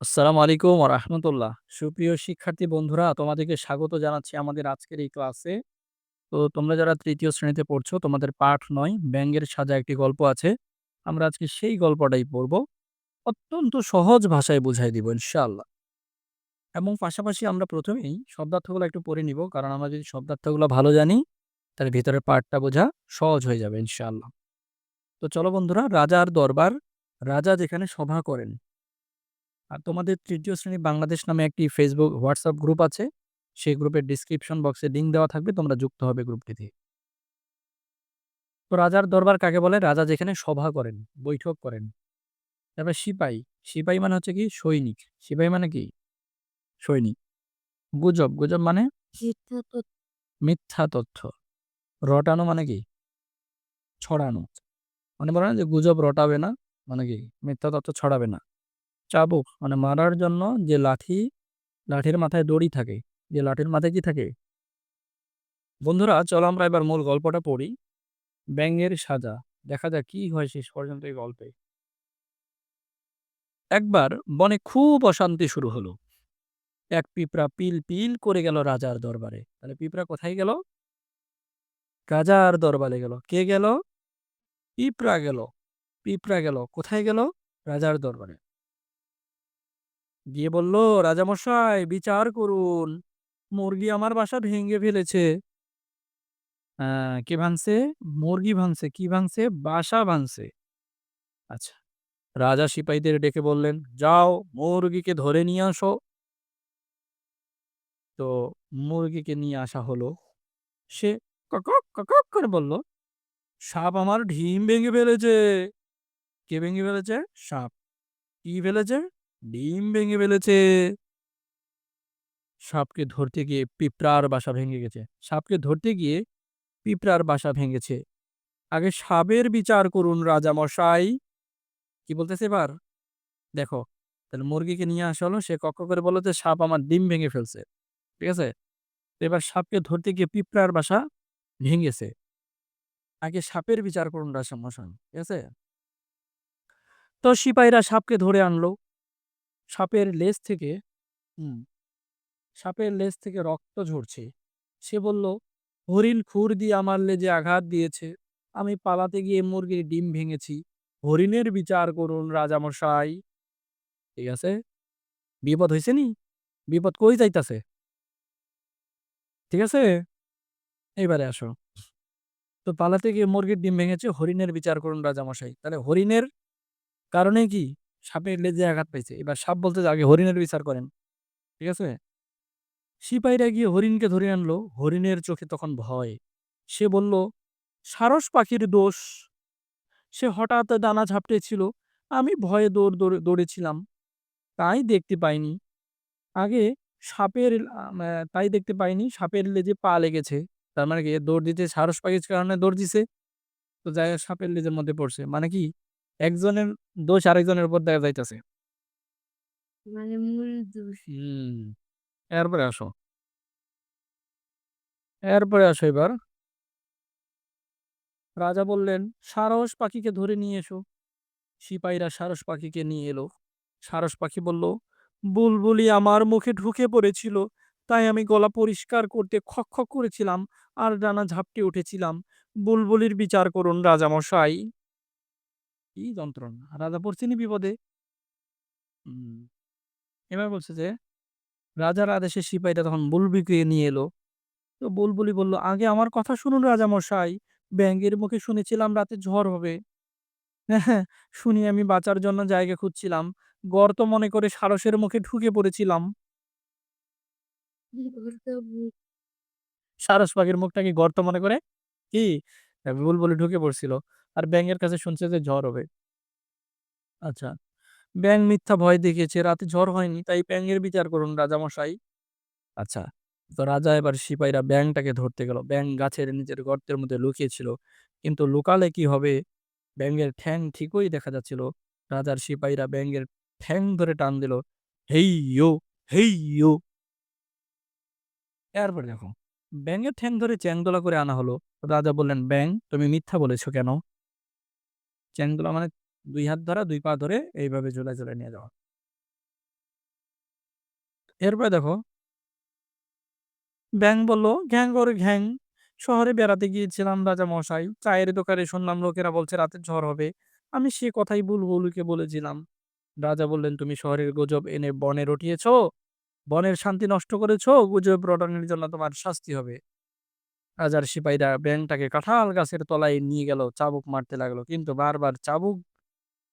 আসসালামু আলাইকুম রাহমাতুল্লাহ। সুপ্রিয় শিক্ষার্থী বন্ধুরা, তোমাদেরকে স্বাগত জানাচ্ছি আমাদের আজকের এই ক্লাসে। তো তোমরা যারা তৃতীয় শ্রেণীতে পড়ছো, তোমাদের পাঠ নয় ব্যাঙ্গের সাজা একটি গল্প আছে। আমরা আজকে সেই গল্পটাই পড়ব। অত্যন্ত সহজ ভাষায় বুঝাই দিব ইনশাআল্লাহ। এবং পাশাপাশি আমরা প্রথমেই শব্দার্থগুলো একটু পড়ে নিব। কারণ আমরা যদি শব্দার্থগুলো ভালো জানি, তাহলে ভিতরের পাঠটা বোঝা সহজ হয়ে যাবে ইনশাআল্লাহ। তো চলো বন্ধুরা, রাজার দরবার, রাজা যেখানে সভা করেন। আর তোমাদের তৃতীয় শ্রেণি বাংলাদেশ নামে একটি ফেসবুক হোয়াটসঅ্যাপ গ্রুপ আছে। সেই গ্রুপের ডেসক্রিপশন বক্সে লিঙ্ক দেওয়া থাকবে। তোমরা যুক্ত হবে গ্রুপটিতে। তো রাজার দরবার কাকে বলে? রাজা যেখানে সভা করেন, বৈঠক করেন। তারপর সিপাই। সিপাই মানে হচ্ছে কি? সৈনিক। সিপাই মানে কি? সৈনিক। গুজব। গুজব মানে? মিথ্যা তথ্য। রটানো মানে কি? ছড়ানো। মানে বলে না যে গুজব রটাবে না, মানে কি? মিথ্যা তথ্য ছড়াবে না। চাবুক মানে মারার জন্য যে লাঠি, লাঠির মাথায় দড়ি থাকে। যে লাঠির মাথায় কি থাকে? বন্ধুরা চলো আমরা এবার মূল গল্পটা পড়ি। ব্যাঙের সাজা। দেখা যাক কি হয় শেষ পর্যন্ত এই গল্পে। একবার বনে খুব অশান্তি শুরু হলো। এক পিঁপড়া পিল, পিল করে গেল রাজার দরবারে। তাহলে পিঁপড়া কোথায় গেল? রাজার দরবারে গেল। কে গেল? পিঁপড়া গেল। পিঁপড়া গেল। কোথায় গেল? রাজার দরবারে। গিয়ে বলল, রাজামশাই বিচার করুন। মুরগি আমার বাসা ভেঙে ফেলেছে। আ কে ভাঙছে? মুরগি ভাঙছে। কি ভাঙছে? বাসা ভাঙছে। আচ্ছা। রাজা সিপাহীদের ডেকে বললেন, যাও মুরগিকে ধরে নিয়ে আসো। তো মুরগিকে নিয়ে আসা হলো। সে ককক, ককক করে বলল, সাপ আমার ডিম ভেঙে ফেলেছে। কে ভেঙে ফেলেছে? সাপ। কি ফেলেছে? ডিম ভেঙে ফেলেছে। সাপকে ধরতে গিয়ে পিঁপড়ার বাসা ভেঙে গেছে। সাপকে ধরতে গিয়ে পিঁপড়ার বাসা ভেঙেছে। আগে সাপের বিচার করুন রাজামশাই। কি বলতেছে এবার? দেখো, তাহলে মুরগিকে নিয়ে আসা। সে কক করে বলল যে সাপ আমার ডিম ভেঙে ফেলছে। ঠিক আছে? তো এবার সাপকে ধরতে গিয়ে পিঁপড়ার বাসা ভেঙেছে। আগে সাপের বিচার করুন রাজামশাই। ঠিক আছে? তো সিপাহীরা সাপকে ধরে আনলো। সাপের লেজ থেকে হুম, সাপের লেজ থেকে রক্ত ঝরছে। সে বলল, হরিণ খুর দিয়ে আমার লেজে আঘাত দিয়েছে। আমি পালাতে গিয়ে মুরগির ডিম ভেঙেছি। হরিণের বিচার করুন রাজামশাই। ঠিক আছে? বিপদ হইছে নি? বিপদ কই যাইতাছে? ঠিক আছে? এইবারে আসো। তো পালাতে গিয়ে মুরগির ডিম ভেঙেছে, হরিণের বিচার করুন রাজামশাই। তাহলে হরিণের কারণে কি? সাপের লেজে আঘাত পাইছে। এবার সাপ বলতেছে আগে হরিণের বিচার করেন। ঠিক আছে? সিপাহীরা গিয়ে হরিণকে ধরে আনলো। হরিণের চোখে তখন ভয়। সে বলল, সারস পাখির দোষ। সে হঠাৎ ডানা ঝাপটেছিল। আমি ভয়ে দৌড় দৌড়ে দৌড়েছিলাম। তাই দেখতে পাইনি। আগে সাপের তাই দেখতে পাইনি সাপের লেজে পা লেগেছে। তার মানে কি? দৌড় দিতে সারস পাখির কারণে দৌড় দিছে। তো যাইয়া সাপের লেজের মধ্যে পড়ছে। মানে কি? একজনের দোষ আরেকজনের উপর দেয়া যাইতাছে। মানে মূল দোষ। হুম। এরপরে আসো। এরপরে আসো এবার। রাজা বললেন, সারস পাখিকে ধরে নিয়ে এসো। সিপাহীরা সারস পাখিকে নিয়ে এলো। সারস পাখি বলল, বুলবুলি আমার মুখে ঢুকে পড়েছিল। তাই আমি গলা পরিষ্কার করতে খক, খক করেছিলাম আর ডানা ঝাপটে উঠেছিলাম। বুলবুলির বিচার করুন রাজামশাই। কি যন্ত্রণা! রাজা পড়ছেনই বিপদে। এবার বলছে যে, রাজার আদেশে সিপাহীরা তখন বুলবুলিকে নিয়ে এলো। তো বুলবুলি বলল, আগে আমার কথা শুনুন রাজামশাই। ব্যাঙের মুখে শুনেছিলাম রাতে ঝড় হবে। হ্যাঁ, শুনি আমি বাঁচার জন্য জায়গা খুঁজছিলাম। গর্ত মনে করে সারসের মুখে ঢুকে পড়েছিলাম। সারস পাখির মুখটা কি গর্ত মনে করে কি বুলবুলি ঢুকে পড়ছিল। আর ব্যাঙের কাছে শুনছে যে ঝড় হবে। আচ্ছা। ব্যাঙ মিথ্যা ভয় দেখিয়েছে। রাতে ঝড় হয়নি। তাই ব্যাঙের বিচার করুন রাজামশাই। আচ্ছা। তো রাজা এবার সিপাহীরা ব্যাঙটাকে ধরতে গেল। ব্যাঙ গাছের নিচের গর্তের মধ্যে লুকিয়ে ছিল। কিন্তু লুকালে কি হবে? ব্যাঙের ঠ্যাং ঠিকই দেখা যাচ্ছিল। রাজার সিপাহীরা ব্যাঙের ঠ্যাং ধরে টান দিল। হেইয়ো, হেইয়ো। এরপরে দেখো, ব্যাঙের ঠ্যাং ধরে চ্যাংদোলা করে আনা হলো। রাজা বললেন, ব্যাঙ তুমি মিথ্যা বলেছ কেন? চ্যাংদোলা মানে ২ হাত ধরা, ২ পা ধরে এইভাবে ঝুলায়, ঝুলায় নিয়ে যাওয়া। এরপরে দেখো ব্যাঙ বলল, "ঘ্যাং ওরে ঘ্যাং, শহরে বেড়াতে গিয়েছিলাম রাজা মশাই চায়ের দোকানে শুনলাম লোকেরা বলছে রাতে ঝড় হবে। আমি সে কথাই বুলবুলকে বলেছিলাম।" রাজা বললেন, "তুমি শহরের গুজব এনে বনে রটিয়েছ, বনের শান্তি নষ্ট করেছ, গুজব রটানোর জন্য তোমার শাস্তি হবে।" রাজার সিপাহীরা ব্যাঙটাকে কাঁঠাল গাছের তলায় নিয়ে গেল, চাবুক মারতে লাগল। কিন্তু বারবার চাবুক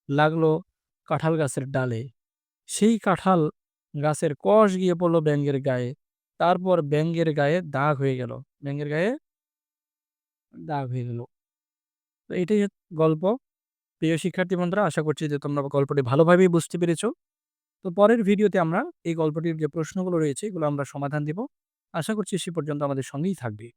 লাগল কাঁঠাল গাছের ডালে। সেই কাঁঠাল গাছের কষ গিয়ে পড়ল ব্যাঙের গায়ে। তারপর ব্যাঙের গায়ে দাগ হয়ে গেল। ব্যাঙের গায়ে দাগ হয়ে গেল। তো এটাই গল্প। প্রিয় শিক্ষার্থী বন্ধুরা আশা করছি যে তোমরা গল্পটি ভালোভাবেই বুঝতে পেরেছ। তো পরের ভিডিওতে আমরা এই গল্পটির যে প্রশ্নগুলো রয়েছে এগুলো আমরা সমাধান দিব। আশা করছি সে পর্যন্ত আমাদের সঙ্গেই থাকবে।